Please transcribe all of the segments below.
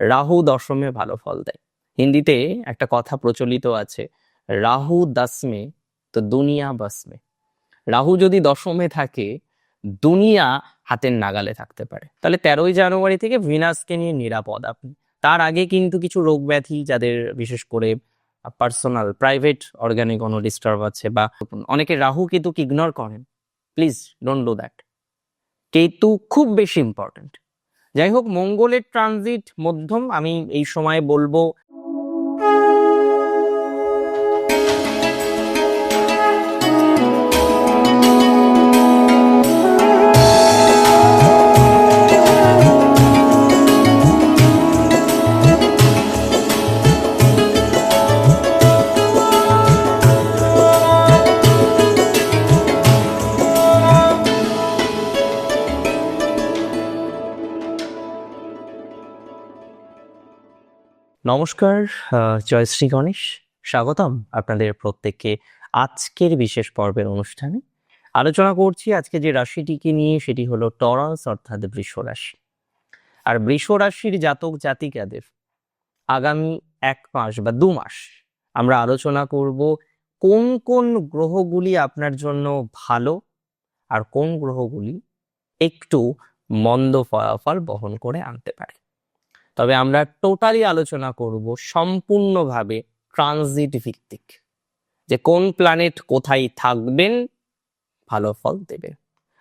রাহু দশমে ভালো ফল দেয়। হিন্দিতে একটা কথা প্রচলিত আছে, রাহু দশমে তো দুনিয়া বসমে রাহু যদি দশমে থাকে, দুনিয়া হাতের নাগালে থাকতে পারে। তাহলে তেরোই জানুয়ারি থেকে ভিনাসকে নিয়ে নিরাপদ আপনি। তার আগে কিন্তু কিছু রোগ ব্যাধি যাদের বিশেষ করে পার্সোনাল প্রাইভেট অর্গানে কোনো ডিস্টার্ব আছে বা অনেকে রাহু কেতুকে ইগনোর করেন। Please don't do that Ketu খুব বেশি ইম্পর্ট্যান্ট যাই হোক মঙ্গলের ট্রানজিট মধ্যম আমি এই সময় বলব। নমস্কার জয়শ্রী গণেশ। স্বাগতম আপনাদের প্রত্যেককে আজকের বিশেষ পর্বের অনুষ্ঠানে। আলোচনা করছি আজকে যে রাশিটিকে নিয়ে, সেটি হলো টরাস অর্থাৎ বৃষ রাশি। আর বৃষ রাশির জাতক জাতিকাদের আগামী এক মাস বা দু মাস আমরা আলোচনা করব কোন কোন গ্রহগুলি আপনার জন্য ভালো আর কোন গ্রহগুলি একটু মন্দ ফলাফল বহন করে আনতে পারে। তবে আমরা টোটালি আলোচনা করব সম্পূর্ণভাবে ট্রানজিট ভিত্তিক। যে কোন প্ল্যানেট কোথায় থাকবেন, ভালো ফল দেবে।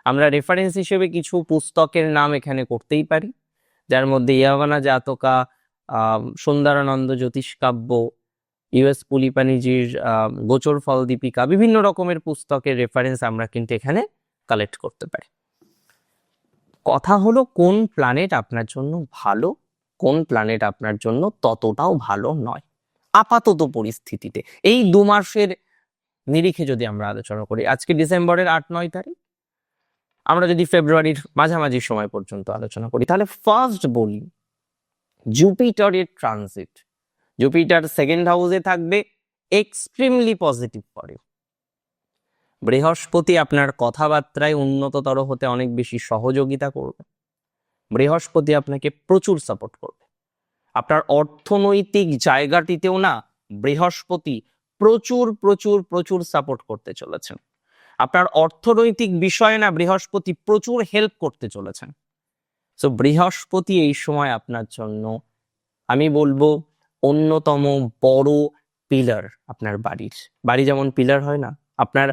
আমরা রেফারেন্স হিসেবে কিছু পুস্তকের নাম এখানে করতেই পারি, যার মধ্যে ইয়াবানা জাতকা সুন্দরানন্দ জ্যোতিষ কাব্য ইউএস পুলিপানিজির গোচর ফল দীপিকা, বিভিন্ন রকমের পুস্তকের রেফারেন্স আমরা কিন্তু এখানে কালেক্ট করতে পারি। কথা হলো কোন প্ল্যানেট আপনার জন্য ভালো কোন প্ল্যানেট আপনার জন্য ততটাও ভালো নয়। আপাতত পরিস্থিতিতে। এই দু মাসের নিরিখে যদি আমরা আলোচনা করি, আজকে ডিসেম্বরের আট, নয় তারিখ? আমরা যদি ফেব্রুয়ারির মাঝামাঝি সময় পর্যন্ত আলোচনা করি, তাহলে ফার্স্ট বলি জুপিটারের ট্রানজিট জুপিটার সেকেন্ড হাউসে থাকবে এক্সট্রিমলি পজিটিভ করে। বৃহস্পতি আপনার কথাবার্তায় উন্নততর হতে অনেক বেশি সহযোগিতা করবে। বৃহস্পতি আপনাকে প্রচুর সাপোর্ট করবে। আপনার অর্থনৈতিক জায়গাটিতেও না বৃহস্পতি প্রচুর প্রচুর প্রচুর সাপোর্ট করতে চলেছেন। আপনার অর্থনৈতিক বিষয়ে না বৃহস্পতি প্রচুর হেল্প করতে চলেছেন। সো বৃহস্পতি এই সময় আপনার জন্য, আমি বলব, অন্যতম বড় পিলার আপনার বাড়ির। বাড়ি যেমন পিলার হয় না, আপনার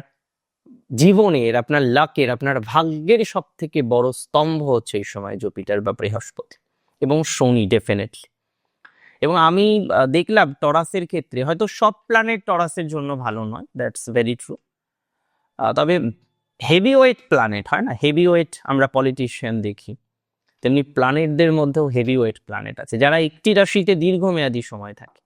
জীবনের, আপনার লাকের, আপনার ভাগ্যের সব থেকে বড় স্তম্ভ হচ্ছে এই সময় জুপিটার বা বৃহস্পতি এবং শনি ডেফিনেটলি এবং আমি দেখলাম টরাসের ক্ষেত্রে, হয়তো সব প্ল্যানেট টরাসের জন্য ভালো নয় দ্যাটস ভেরি ট্রু তবে হেভি ওয়েট প্ল্যানেট হয় না হেভি ওয়েট আমরা পলিটিশিয়ান দেখি, তেমনি প্ল্যানেটদের মধ্যেও হেভি ওয়েট প্ল্যানেট আছে, যারা একটি রাশিতে দীর্ঘমেয়াদী সময় থাকে।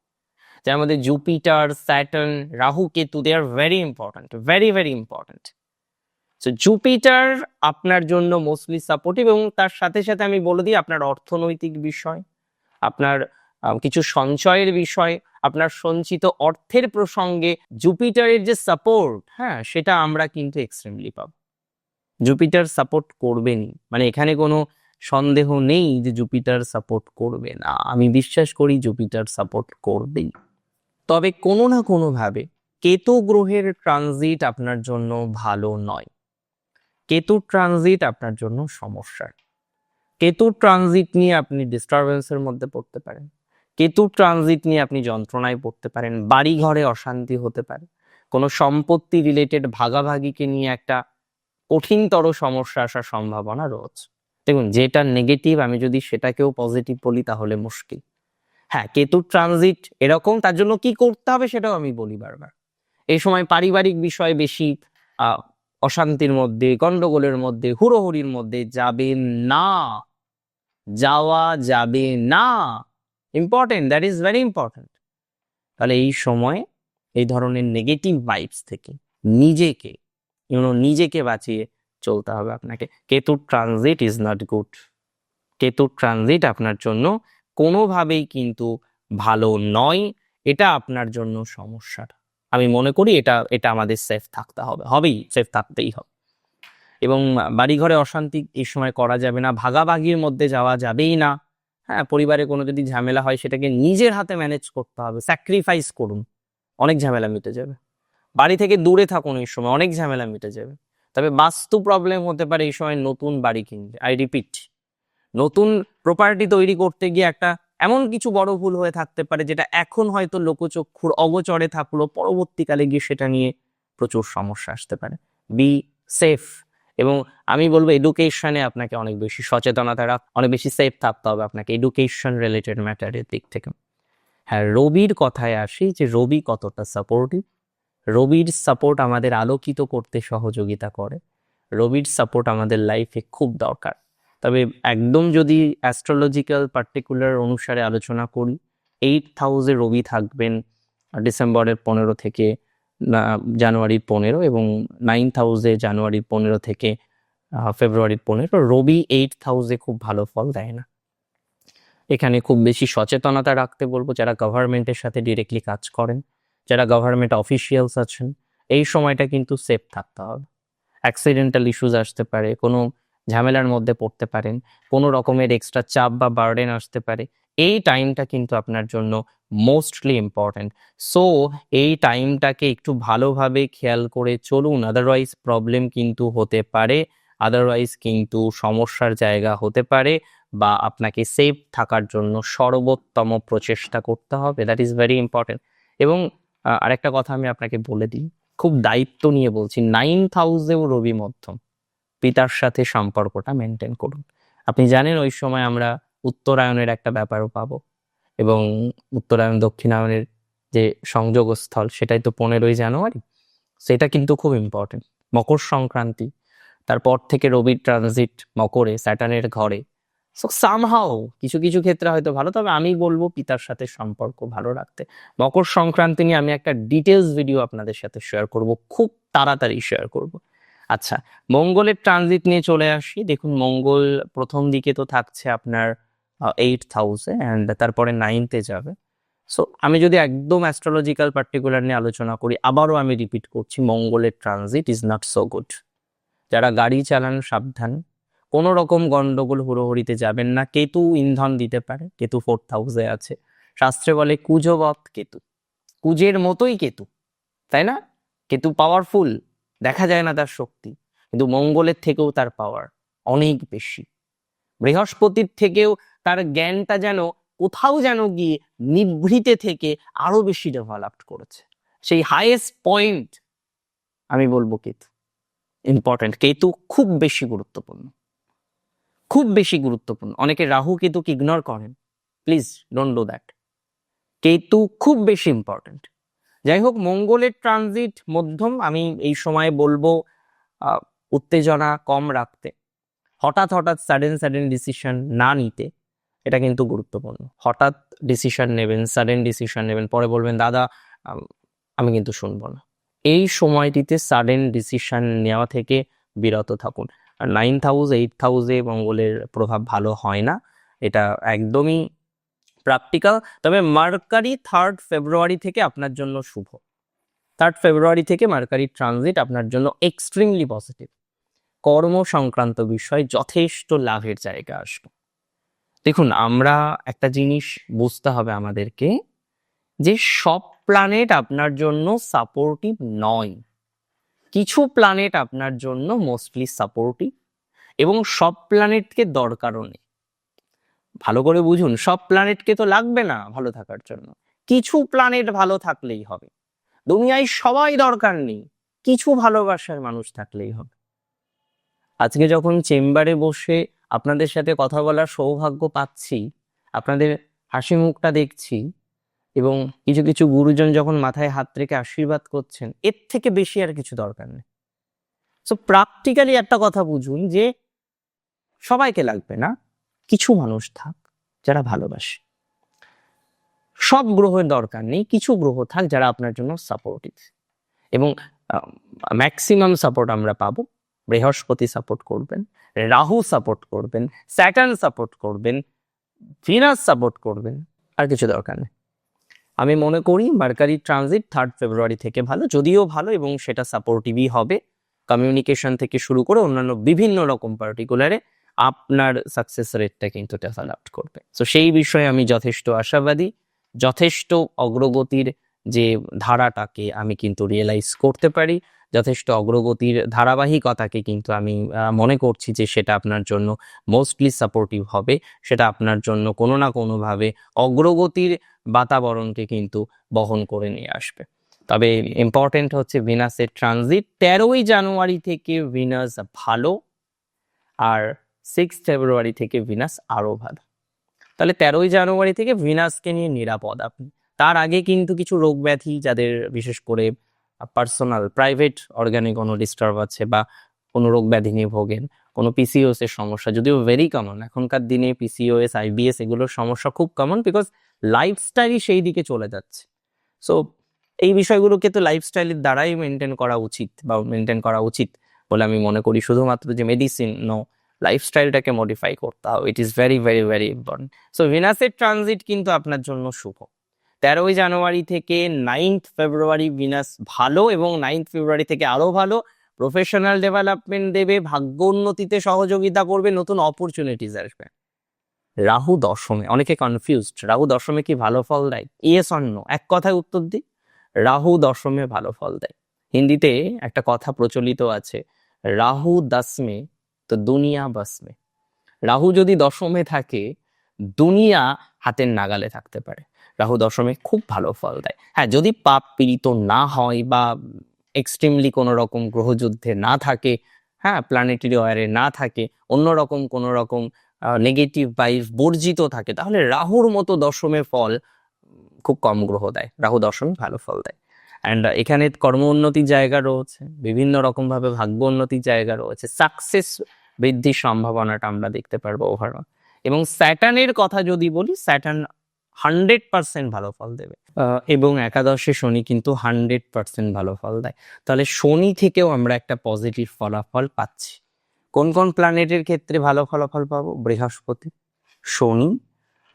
যার মধ্যে Jupiter Saturn Rahu Ketu they are very important very very important so Jupiter আপনার জন্য মোস্টলি সাপোর্টিভ এবং তার সাথে সাথে আমি বলে দিই আপনার অর্থনৈতিক বিষয়, আপনার কিছু সঞ্চয়ের বিষয়, আপনার সঞ্চিত অর্থের প্রসঙ্গে জুপিটারের যে সাপোর্ট হ্যাঁ সেটা আমরা কিন্তু এক্সট্রিমলি পাব। জুপিটার সাপোর্ট করবেনই মানে এখানে কোনো সন্দেহ নেই যে জুপিটার সাপোর্ট করবে না। আমি বিশ্বাস করি জুপিটার সাপোর্ট করবেই। তবে কোনো না কোনোভাবে কেতু গ্রহের ট্রানজিট আপনার জন্য ভালো নয়। কেতুর ট্রানজিট আপনার জন্য সমস্যার। কেতুর ট্রানজিট নিয়ে আপনি ডিস্টারবেন্সের মধ্যে পড়তে পারেন। কেতুর ট্রানজিট নিয়ে আপনি যন্ত্রণায় পড়তে পারেন বাড়ি ঘরে অশান্তি হতে পারে। কোনো সম্পত্তি রিলেটেড ভাগাভাগিকে নিয়ে একটা কঠিনতর সমস্যা আসার সম্ভাবনা রয়েছে। দেখুন, যেটা নেগেটিভ আমি যদি সেটাকেও পজিটিভ বলি তাহলে মুশকিল। হ্যাঁ কেতুর ট্রানজিট এরকম, তার জন্য কি করতে হবে সেটাও আমি বলি বারবার। এই সময় পারিবারিক বিষয় বেশি অশান্তির মধ্যে, গন্ডগোলের মধ্যে, হুড়োহুড়ির মধ্যে যাবেন না। যাওয়া যাবে না। Important that is very important তাহলে এই সময় এই ধরনের নেগেটিভ ভাইবস থেকে নিজেকে ইউনো নিজেকে বাঁচিয়ে চলতে হবে আপনাকে। কেতুর ট্রানজিট ইজ নট গুড কেতুর ট্রানজিট আপনার জন্য কোনোভাবেই কিন্তু ভালো নয়। এটা আপনার জন্য সমস্যার আমি মনে করি এটা এটা আমাদের সেফ থাকতে হবে। হবেই সেফ থাকতেই হবে। এবং বাড়িঘরে অশান্তি এই সময় করা যাবে না, ভাগাভাগির মধ্যে যাওয়া যাবেই না। হ্যাঁ পরিবারে কোনো যদি ঝামেলা হয়, সেটাকে নিজের হাতে ম্যানেজ করতে হবে। স্যাক্রিফাইস করুন। অনেক ঝামেলা মিটে যাবে। বাড়ি থেকে দূরে থাকুন এই সময়, অনেক ঝামেলা মিটে যাবে। তবে বাস্তু প্রবলেম হতে পারে এই সময় নতুন বাড়ি কিনলে। আই রিপিট নতুন প্রপার্টি তৈরি করতে গিয়ে একটা এমন কিছু বড় ভুল হয়ে থাকতে পারে যেটা এখন হয়তো লোকচক্ষুর অগোচরে থাকল, পরবর্তীকালে গিয়ে সেটা নিয়ে প্রচুর সমস্যা আসতে পারে। বি সেফ এবং আমি বলব এডুকেশনে আপনাকে অনেক বেশি সচেতনতা রাখ, অনেক বেশি সেফ থাকতে হবে আপনাকে এডুকেশন রিলেটেড ম্যাটারের দিক থেকে। হ্যাঁ রবির কথায় আসি যে রবি কতটা সাপোর্টিভ রবির সাপোর্ট আমাদের আলোকিত করতে সহযোগিতা করে। রবির সাপোর্ট আমাদের লাইফে খুব দরকার। তবে একদম যদি অ্যাস্ট্রোলজিক্যাল পার্টিকুলার অনুসারে আলোচনা করি এইট হাউসে রবি থাকবেন, ডিসেম্বরের পনেরো থেকে জানুয়ারির পনেরো এবং নাইন্থ হাউসে জানুয়ারির পনেরো থেকে ফেব্রুয়ারির পনেরো, রবি এইট হাউসে খুব ভালো ফল দেয় না। এখানে খুব বেশি সচেতনতা রাখতে বলব, যারা গভর্নমেন্টের সাথে ডিরেক্টলি কাজ করেন, যারা গভর্নমেন্ট অফিসিয়ালস আছেন, এই সময়টা কিন্তু সেফ থাকতে হবে। অ্যাক্সিডেন্টাল ইস্যুজ আসতে পারে, কোনো ঝামেলার মধ্যে পড়তে পারেন, কোনো রকমের এক্সট্রা চাপ বা বার্ডেন আসতে পারে, এই টাইমটা কিন্তু আপনার জন্য মোস্টলি ইম্পর্ট্যান্ট সো এই টাইমটাকে একটু ভালোভাবে খেয়াল করে চলুন আদারওয়াইজ প্রবলেম কিন্তু হতে পারে আদারওয়াইজ কিন্তু সমস্যার জায়গা হতে পারে বা আপনাকে সেফ থাকার জন্য সর্বোত্তম প্রচেষ্টা করতে হবে দ্যাট ইজ ভেরি ইম্পর্টেন্ট এবং আরেকটা কথা আমি আপনাকে বলে দিই, খুব দায়িত্ব নিয়ে বলছি নাইন হাউসেও রবি মধ্যম। পিতার সাথে সম্পর্কটা মেনটেন করুন। আপনি জানেন ওই সময় আমরা উত্তরায়ণের একটা ব্যাপারও পাবো এবং উত্তরায়ণ দক্ষিণায়নের যে সংযোগস্থল সেটাই তো পনেরোই জানুয়ারি, সেটা কিন্তু খুব ইম্পর্টেন্ট মকর সংক্রান্তি, তারপর থেকে রবির ট্রানজিট মকরে, স্যাটার্নের ঘরে। সো সামহাও কিছু কিছু ক্ষেত্রে হয়তো ভালো, তবে আমি বলব পিতার সাথে সম্পর্ক ভালো রাখতে। মকর সংক্রান্তি নিয়ে আমি একটা ডিটেলস ভিডিও আপনাদের সাথে শেয়ার করব, খুব তাড়াতাড়ি শেয়ার করব। আচ্ছা মঙ্গলের ট্রানজিট নিয়ে চলে আসি। দেখুন, মঙ্গল প্রথম দিকে তো থাকছে আপনার এইট হাউসে অ্যান্ড তারপরে নাইনথে যাবে। সো আমি যদি একদম অ্যাস্ট্রোলজিক্যাল পার্টিকুলার নিয়ে আলোচনা করি, আবারও আমি রিপিট করছি, মঙ্গলের transit is not so good যারা গাড়ি চালান, সাবধান। কোনো রকম গন্ডগোল হুড়োহুড়িতে যাবেন না। কেতু ইন্ধন দিতে পারে, কেতু ফোর্থ হাউসে আছে। শাস্ত্রে বলে কুজবৎ কেতু। কুজের মতোই কেতু, তাই না? কেতু পাওয়ারফুল দেখা যায় না তার শক্তি, কিন্তু মঙ্গলের থেকেও তার পাওয়ার অনেক বেশি। বৃহস্পতির থেকেও তার জ্ঞানটা যেন কোথাও যেন গিয়ে নিভৃতে থেকে আরও বেশি ডেভেলপড করেছে। সেই হাইয়েস্ট পয়েন্ট আমি বলব কেতু ইম্পর্টেন্ট কেতু খুব বেশি গুরুত্বপূর্ণ। খুব বেশি গুরুত্বপূর্ণ। অনেকে রাহু কেতুকে ইগনোর করেন। Please don't do that Ketu খুব বেশি ইম্পর্টেন্ট যাই হোক মঙ্গলের ট্রানজিট মধ্যম, আমি এই সময় বলব উত্তেজনা কম রাখতে। হঠাৎ হঠাৎ সাডেন সাডেন ডিসিশন না নিতে, এটা কিন্তু গুরুত্বপূর্ণ। হঠাৎ ডিসিশন নেবেন সাডেন ডিসিশন নেবেন, পরে বলবেন, দাদা, আমি কিন্তু শুনব না। এই সময়টিতে সাডেন ডিসিশন নেওয়া থেকে বিরত থাকুন। আর নাইন্থ হাউস এইট হাউসে মঙ্গলের প্রভাব ভালো হয় না, এটা একদমই প্র্যাকটিক্যাল তবে মার্কারি থার্ড ফেব্রুয়ারি থেকে আপনার জন্য শুভ। থার্ড ফেব্রুয়ারি থেকে মার্কারি ট্রানজিট আপনার জন্য এক্সট্রিমলি পজিটিভ কর্ম সংক্রান্ত বিষয় যথেষ্ট লাভের জায়গা আসবে। দেখুন, আমরা একটা জিনিস বুঝতে হবে আমাদেরকে, যে সব প্ল্যানেট আপনার জন্য সাপোর্টিভ নয়। কিছু প্ল্যানেট আপনার জন্য মোস্টলি সাপোর্টিভ এবং সব প্ল্যানেটকে দরকারও নেই। ভালো করে বুঝুন, সব প্ল্যানেটকে তো লাগবে না ভালো থাকার জন্য। কিছু প্ল্যানেট ভালো থাকলেই হবে। দুনিয়ায় সবাই দরকার নেই, কিছু ভালোবাসার মানুষ থাকলেই হবে। আজকে যখন চেম্বারে বসে আপনাদের সাথে কথা বলার সৌভাগ্য পাচ্ছি, আপনাদের হাসি মুখটা দেখছি এবং কিছু কিছু গুরুজন যখন মাথায় হাত রেখে আশীর্বাদ করছেন, এর থেকে বেশি আর কিছু দরকার নেই। সো প্র্যাকটিক্যালি একটা কথা বুঝুন যে সবাইকে লাগবে না কিছু মানুষ থাক যারা ভালোবাসে। সব গ্রহের দরকার নেই, কিছু গ্রহ থাক যারা আপনার জন্য সাপোর্টিভ এবং ম্যাক্সিমাম সাপোর্ট আমরা পাবো। বৃহস্পতি সাপোর্ট করবেন, রাহু সাপোর্ট করবেন স্যাটার্ন সাপোর্ট করবেন ভিনাস সাপোর্ট করবেন, আর কিছু দরকার নেই। আমি মনে করি মার্কারি ট্রানজিট থার্ড ফেব্রুয়ারি থেকে ভালো, যদিও ভালো এবং সেটা সাপোর্টিভই হবে। কমিউনিকেশন থেকে শুরু করে অন্যান্য বিভিন্ন রকম পার্টিকুলারে আপনার সাকসেস রেটটা কিন্তু ডেভেলপ করবে। তো সেই বিষয়ে আমি যথেষ্ট আশাবাদী। যথেষ্ট অগ্রগতির যে ধারাটাকে আমি কিন্তু রিয়েলাইজ করতে পারি। যথেষ্ট অগ্রগতির ধারাবাহিকতাকে কিন্তু আমি মনে করছি যে সেটা আপনার জন্য মোস্টলি সাপোর্টিভ হবে। সেটা আপনার জন্য কোনো না কোনোভাবে অগ্রগতির বাতাবরণকে কিন্তু বহন করে নিয়ে আসবে। তবে ইম্পর্টেন্ট হচ্ছে ভিনাসের ট্রানজিট তেরোই জানুয়ারি থেকে ভিনাস ভালো। আর সিক্স ফেব্রুয়ারি থেকে ভিনাস আরও ভালো তাহলে তেরোই জানুয়ারি থেকে ভিনাসকে নিয়ে নিরাপদ আপনি। তার আগে কিন্তু কিছু রোগ ব্যাধি যাদের বিশেষ করে পার্সোনাল, প্রাইভেট অর্গানে কোনো ডিস্টার্ব আছে বা কোনো রোগ ব্যাধি নিয়ে ভোগেন, কোনো পিসিওএস এর সমস্যা যদিও ভেরি কমন এখনকার দিনে পিসিওএস আইবিএস এগুলোর সমস্যা খুব কমন বিকজ লাইফস্টাইলই সেই দিকে চলে যাচ্ছে। সো এই বিষয়গুলোকে তো লাইফস্টাইলের দ্বারাই মেনটেন করা উচিত বা মেনটেন করা উচিত বলে আমি মনে করি। শুধুমাত্র যে মেডিসিন নো লাইফস্টাইলটাকে মডিফাই করতে হবে। It is very very very important so ভিনাসের transit কিন্তু আপনার জন্য শুভ। তেরোই জানুয়ারি থেকে নাইন্থ ফেব্রুয়ারি ভিনাস ভালো এবং নাইন্থ ফেব্রুয়ারি থেকে আরও ভালো। প্রফেশনাল ডেভেলপমেন্ট দেবে, ভাগ্য উন্নতিতে সহযোগিতা করবে, নতুন অপরচুনিটিস আসবে। রাহু দশমে, অনেকে কনফিউজড রাহু দশমে কি ভালো ফল দেয়? ইয়েস অন্য এক কথায় উত্তর দিই। রাহু দশমে ভালো ফল দেয়। হিন্দিতে একটা কথা প্রচলিত আছে। রাহু দশমে তো দুনিয়া বসমে রাহু যদি দশমে থাকে, দুনিয়া হাতের নাগালে থাকতে পারে। রাহু দশমে খুব ভালো ফল দেয়। হ্যাঁ যদি পাপ পীড়িত না হয় বা এক্সট্রিমলি কোনো রকম গ্রহযুদ্ধে না থাকে হ্যাঁ প্ল্যানেটারি ওয়ারে না থাকে, অন্য রকম কোনো রকম নেগেটিভ ভাইব বর্জিত থাকে, তাহলে রাহুর মতো দশমে ফল খুব কম গ্রহ দেয়। রাহু দশমে ভালো ফল দেয়। অ্যান্ড এখানে কর্ম উন্নতির জায়গা রয়েছে, বিভিন্ন রকম ভাবে ভাগ্য উন্নতির জায়গা রয়েছে। সাকসেস বৃদ্ধির সম্ভাবনাটা আমরা দেখতে পারব ওভারঅল এবং স্যাটার্নের কথা যদি বলি, স্যাটার্ন হান্ড্রেড পার্সেন্ট ভালো ফল দেবে। এবং একাদশে শনি কিন্তু হান্ড্রেড পার্সেন্ট ভালো ফল দেয়। তাহলে শনি থেকেও আমরা একটা পজিটিভ ফলাফল পাচ্ছি। কোন কোন প্ল্যানেটের ক্ষেত্রে ভালো ফলাফল পাবো? বৃহস্পতি, শনি,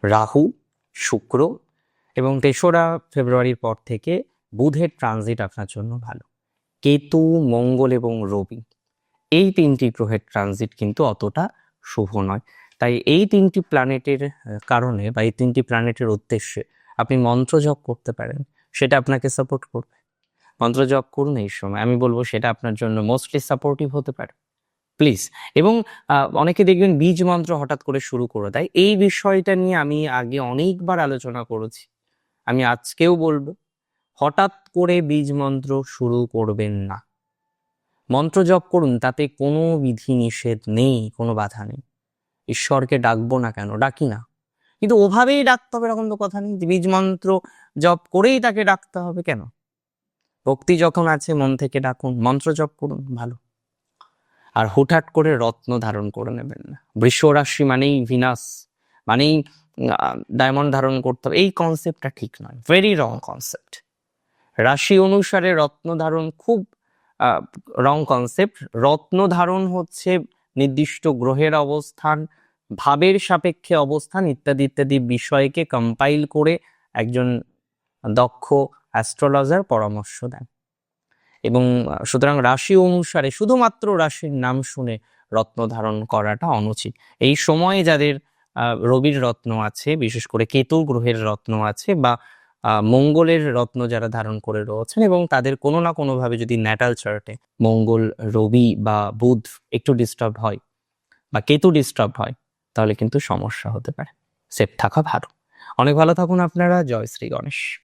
রাহু, শুক্র এবং তেসরা ফেব্রুয়ারির পর থেকে বুধের ট্রানজিট আপনার জন্য ভালো। কেতু, মঙ্গল এবং রবি। এই তিনটি গ্রহের ট্রানজিট কিন্তু অতটা শুভ নয়। তাই এই তিনটি প্ল্যানেটের কারণে বা এই তিনটি প্ল্যানেটের উদ্দেশ্যে আপনি মন্ত্র জপ করতে পারেন, সেটা আপনাকে সাপোর্ট করবে। মন্ত্র জপ করুন এই সময়, আমি বলব সেটা আপনার জন্য মোস্টলি সাপোর্টিভ হতে পারে। প্লিজ এবং অনেকে দেখবেন বীজ মন্ত্র হঠাৎ করে শুরু করে দেয়। এই বিষয়টা নিয়ে আমি আগে অনেকবার আলোচনা করেছি। আমি আজকেও বলব, হঠাৎ করে বীজ মন্ত্র শুরু করবেন না। মন্ত্র জপ করুন, তাতে কোনো বিধি নিষেধ নেই, কোনো বাধা নেই। ঈশ্বরকে ডাকবো না কেন? ডাকি না। কিন্তু ওভাবেই ডাকতে হবে এরকম তো কথা নেই। বীজ মন্ত্র জপ করেই তাকে ডাকতে হবে কেন? ভক্তি যখন আছে, মন থেকে ডাকুন, মন্ত্র জপ করুন, ভালো। আর হুটহাট করে রত্ন ধারণ করে নেবেন না। বৃষ রাশি মানেই ভিনাস মানেই ডায়মন্ড ধারণ করতে হবে। এই কনসেপ্টটা ঠিক নয়। ভেরি রং কনসেপ্ট রাশি অনুসারে রত্ন ধারণ খুব রং কনসেপ্ট রত্ন ধারণ হচ্ছে নির্দিষ্ট গ্রহের অবস্থান, ভাবের সাপেক্ষে অবস্থান ইত্যাদি ইত্যাদি বিষয়কে কম্পাইল করে একজন দক্ষ অ্যাস্ট্রোলজার পরামর্শ দেন। এবং সুতরাং রাশি অনুসারে শুধুমাত্র রাশির নাম শুনে রত্ন ধারণ করাটা অনুচিত। এই সময়ে যাদের রবির রত্ন আছে, বিশেষ করে কেতু গ্রহের রত্ন আছে বা মঙ্গলের রত্ন যারা ধারণ করে রয়েছেন এবং তাদের কোনো না কোনোভাবে যদি ন্যাটাল চার্টে মঙ্গল, রবি বা বুধ একটু ডিস্টার্ব হয় বা কেতু ডিস্টার্ব হয়, তাহলে কিন্তু সমস্যা হতে পারে। সেফ থাকা ভালো। অনেক ভালো থাকুন আপনারা। জয় শ্রী গণেশ।